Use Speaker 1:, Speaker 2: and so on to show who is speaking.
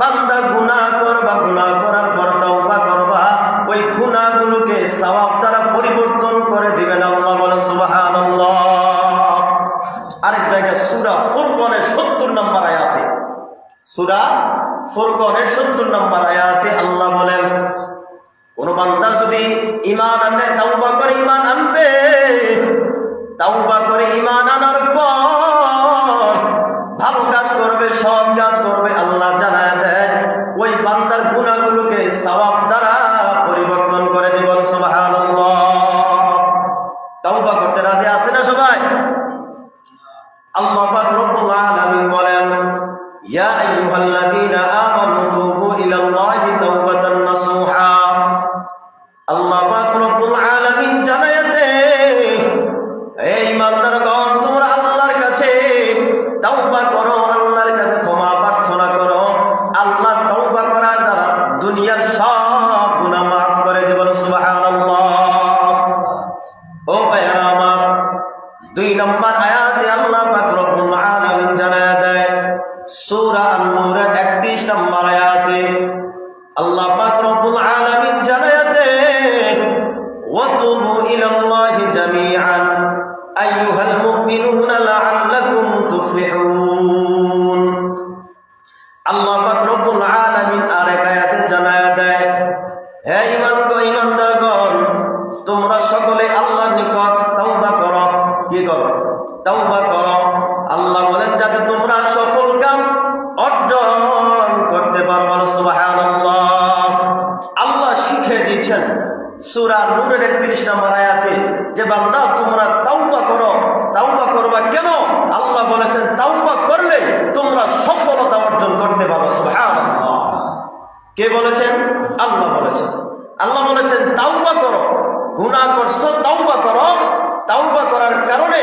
Speaker 1: বান্দা গুনাহ করবা, গুনাহ করার পর তওবা করবা, ওই গুনাহগুলোকে সওয়াব দ্বারা পরিবর্তন করে দিবেন আল্লাহ, বলে সুবহানাল্লাহ। আরেক জায়গায় সূরা ফুরকানের 70 নম্বর আয়াতে, সূরা ফুরকানের 70 নম্বর আয়াতে আল্লাহ বলেন, কোন বান্দা যদি ইমান আনে, তাওবা করে ইমান আনবে। তাওবা করে ইমান আনার পর ভালো কাজ করবে, সৎ কাজ করবে, আল্লাহ জানায় দেয় তার গুণাগুলোকে সওয়াব দ্বারা পরিবর্তন করে দিব সুবহানাল্লাহ। তাওবা করতে রাজি আছে না সবাই? আল্লাহ পাক রব্বুল আলামিন বলেন, ইয়া ও আমার, দুই নম্বর আয়াতে আল্লাহ পাক রব্বুল আলামিন জানায়া দেয়, সূরা আন-নূরের 31 নম্বর আয়াতে, আল্লাহ পাক রব্বুল আলামিন জানায়া দেয় ওয়াতুবু ইলাল্লাহি জামিআন, আইয়ুহাল মুমিনুনা লাআল্লাকুম তুফলিহুন। আল্লাহ পাক রব্বুল আলামিন আরেক আয়াতে জানায়া দেয়, হে ঈমান কি করো? তাওবা করো। আল্লাহ বলেন, যাতে তোমরা সফল কাম অর্জন করতে পারো। সুবহানাল্লাহ। আল্লাহ শিখে দিয়েছেন সূরা নূরের 31 নম্বর আয়াতে যে, বান্দা, তোমরা তাওবা করো। তাওবা করবা কেন? আল্লাহ বলেছেন, তাওবা করলে তোমরা সফলতা অর্জন করতে পারো। সুবহানাল্লাহ। কে বলেছেন? আল্লাহ বলেছেন। আল্লাহ বলেছেন, তাওবা করো। গুনাহ করছ, তাওবা করো। তাওবা করার কারণে